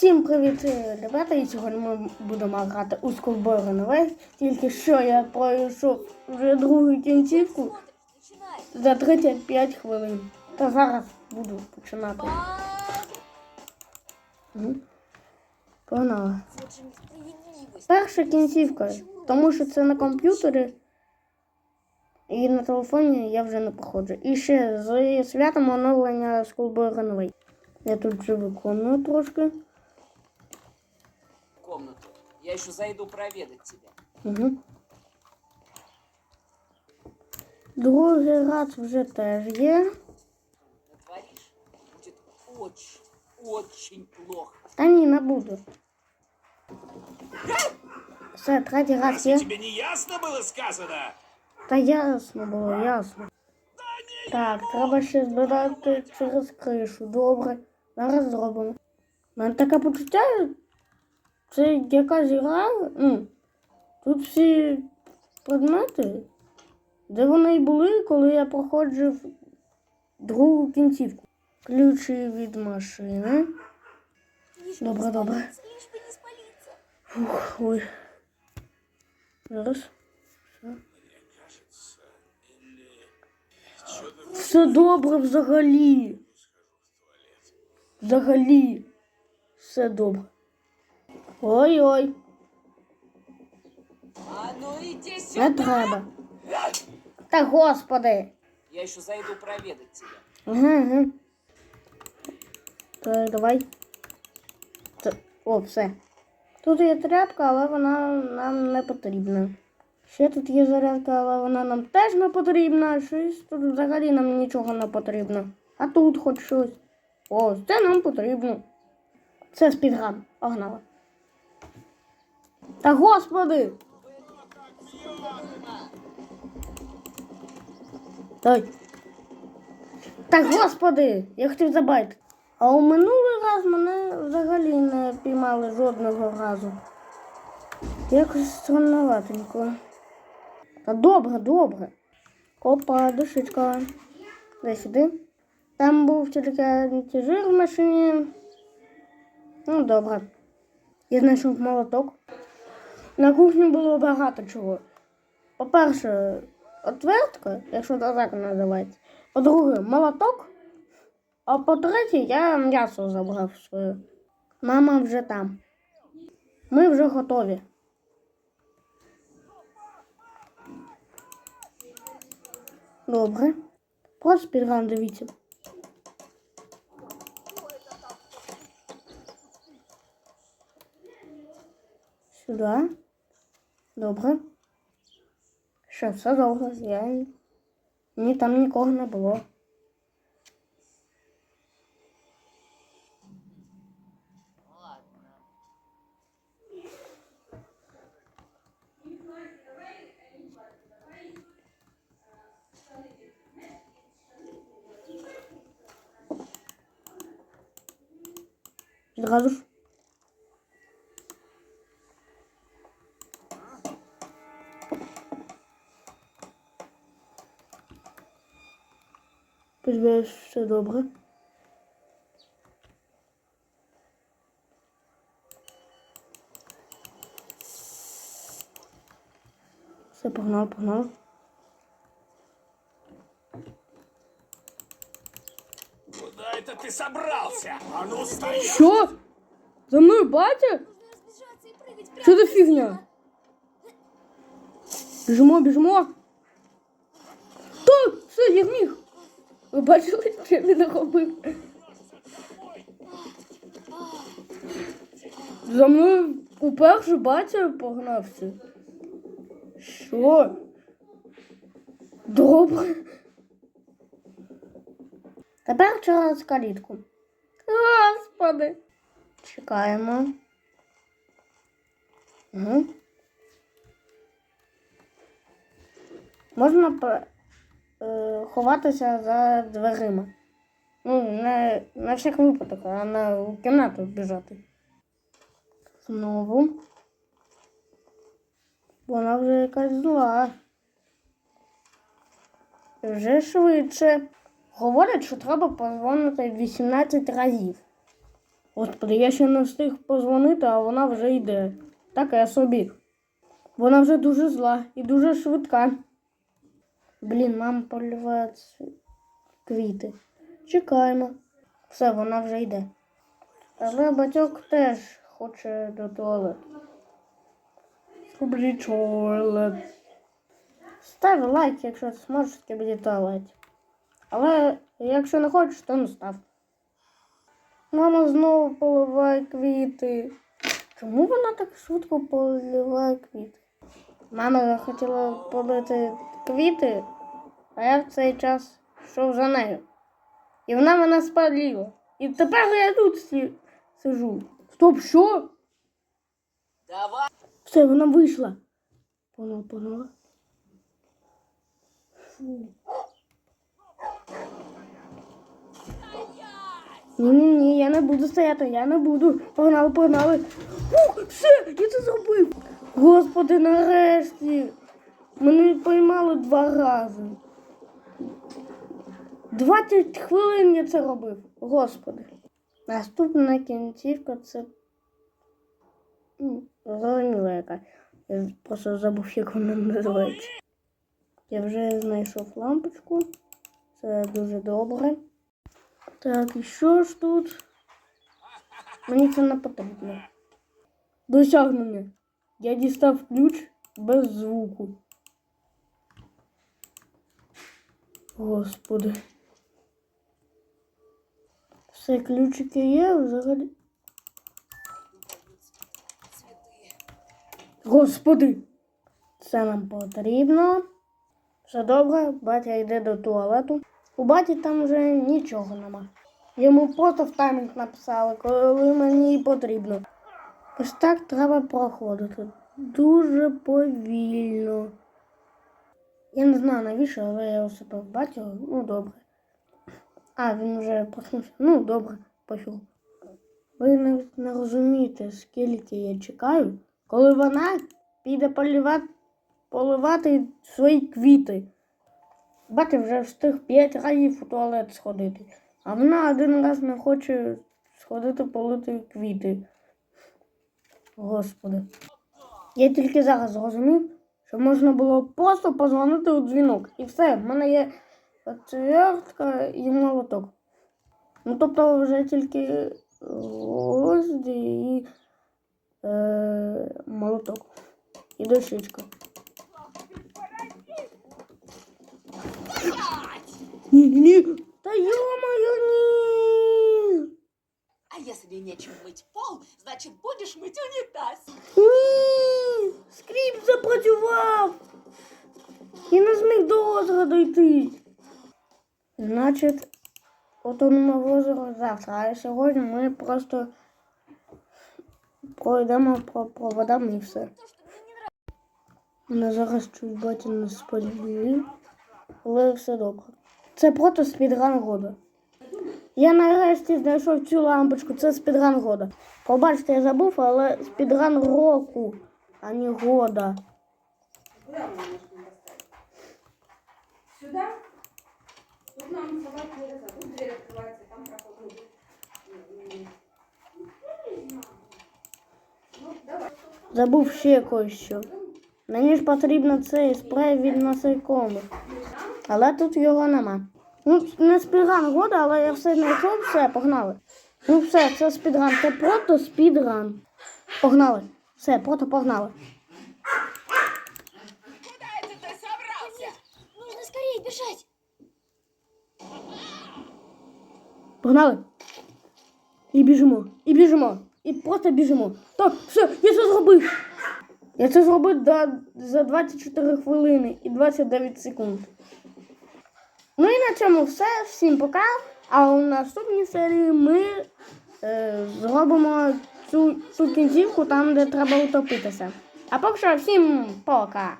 Всім привіт, е, ребята! І сьогодні ми будемо грати у Schoolboy Runaway. Тільки що я пройшов вже другу кінцівку за 35 хвилин. Та зараз буду починати. Несправедливость. Перша кінцівка, тому що це на комп'ютері. І на телефоні я вже не походжу. І ще з святом оновлення Schoolboy Runaway. Я тут вже виконую трошки. комнату. Я еще зайду проведать тебя. Угу. Другий раз вже теж є. Натворишь, будет очень, очень плохо. Та ні, не буду. Все, третій раз Разве є. тебе не ясно было сказано? Та ясно було, ясно. Так, треба ще збирати через кришу. Добре. Зараз зробимо. У мене таке почуття. Це якась гра. Тут всі предмети, де вони й були, коли я проходжив другу кінцівку. Ключі від машини. Добре, добре. Фух, ой. Зараз. Все добре взагалі. Взагалі. Все добре. Ой-ой, А ну иди не треба. Та господи. Я еще зайду проведать тебя. Ага, ага. Так, давай. Т- О, все. Тут є тряпка, але вона нам не потрібна. Ще тут є зарядка, але вона нам теж не потрібна. Щось тут взагалі нам нічого не потрібно. А тут хоч щось. О, це нам потрібно. Це спідган. Погнали. Та господи! Дай. Та господи, я хотів забайти. А у минулий раз мене взагалі не піймали жодного разу. Якось странноватенько. Та добре, добре. Опа, душечка. Дай сюди. Там був тільки антижир в машині. Ну, добре. Я знайшов молоток. На кухні було багато чого. По-перше, отвертка, якщо так називається. По-друге, молоток. А по-третє, я м'ясо забрав своє. Мама вже там. Ми вже готові. Добре. Просто підграм, дивіться. Сюди. Добре. Що, все добре. Я... Ні, там нікого не було. Зразу ж. Сподіваюсь, все добре. Все, погнал, погнал. Куда это ты собрался? А ну стоять! Що? За мною батя? Нужно разбежаться и прыгать прямо Що за на фігня? Біжимо, біжимо. Так, все, я зміг. Ви бачили, що він робив? За мною уперше батя погнався. Що? Добре. Тепер через калітку. Господи. Чекаємо. Угу. Можна е, ховатися за дверима. Ну, не на всяк випадок, а на кімнату біжати. Знову. Вона вже якась зла. Вже швидше. Говорять, що треба позвонити 18 разів. Господи, я ще не встиг позвонити, а вона вже йде. Таке собі. Вона вже дуже зла і дуже швидка. Блін, мама поливає квіти. Чекаємо. Все, вона вже йде. Але батьок теж хоче до туалету. Скублі туалет. Став лайк, якщо зможеш тобі туалет. Але якщо не хочеш, то не став. Мама знову поливає квіти. Чому вона так швидко поливає квіти? Мама хотіла полити квіти, а я в цей час йшов за нею. І вона мене спалила. І тепер я тут сі- сижу. Стоп, що? Давай. Все, вона вийшла. Поняла, поняла. Фу. Ні-ні-ні, я не буду стояти, я не буду. Погнали, погнали. Ух, все, я це зробив. Господи, нарешті. Мене поймали два рази. 20 хвилин я це робив. Господи. Наступна кінцівка це Зрозуміла яка. Я просто забув, як вона називається. Я вже знайшов лампочку. Це дуже добре. Так, і що ж тут? Мені це не потрібно. Досягнення. Я дістав ключ без звуку. Господи. Все ключики є взагалі. Господи, це нам потрібно. Все добре, батя йде до туалету. У баті там вже нічого нема. Йому просто в таймінг написали, коли мені потрібно. Ось так треба проходити. Дуже повільно. Я не знаю навіщо, але я усипав батю. Ну добре. А, він вже проснувся. Ну, добре, пофіг. Ви навіть не розумієте, скільки я чекаю, коли вона піде поливати, поливати свої квіти. Батя вже встиг п'ять разів у туалет сходити, а вона один раз не хоче сходити полити квіти. Господи. Я тільки зараз зрозумів, що можна було просто позвонити у дзвінок. І все, в мене є отвертка і молоток. Ну, тобто вже тільки гвозді і е, молоток. І дощечка. Ні, ні. Та йо-моє, если нечем мыть пол, значит будешь мыть унитаз. Ні. Запрацював. Я не зміг до озера дойти. Значить, утонемо в озеро завтра, а сьогодні ми просто пройдемо по проводам і все. Мене зараз чуть батя не сподівив, але все добре. Це просто спідран года. Я нарешті знайшов цю лампочку, це спідран года. Побачите, я забув, але спідран року, а не года. Куда мы можем поставить? Сюда? Тут нам салат нельзя. Тут дверь открывается, там проход. Ну, давай. Забув ще кое-що. Мені ж потрібно цей спрей від насекомих. Але тут його нема. Ну, не спідран года, але я все знайшов, все, погнали. Ну все, це спідран, це просто спідран. Погнали. Все, просто погнали. Куда это ты собрался? Нужно скорее бежать. Погнали. І біжимо, і біжимо, і просто біжимо. Так, все, я це зробив. Я це зробив за 24 хвилини і 29 секунд. Ну і на цьому все. Всім пока. А у наступній серії ми е, зробимо цю, цю кінцівку там, де треба утопитися. А поки що всім пока.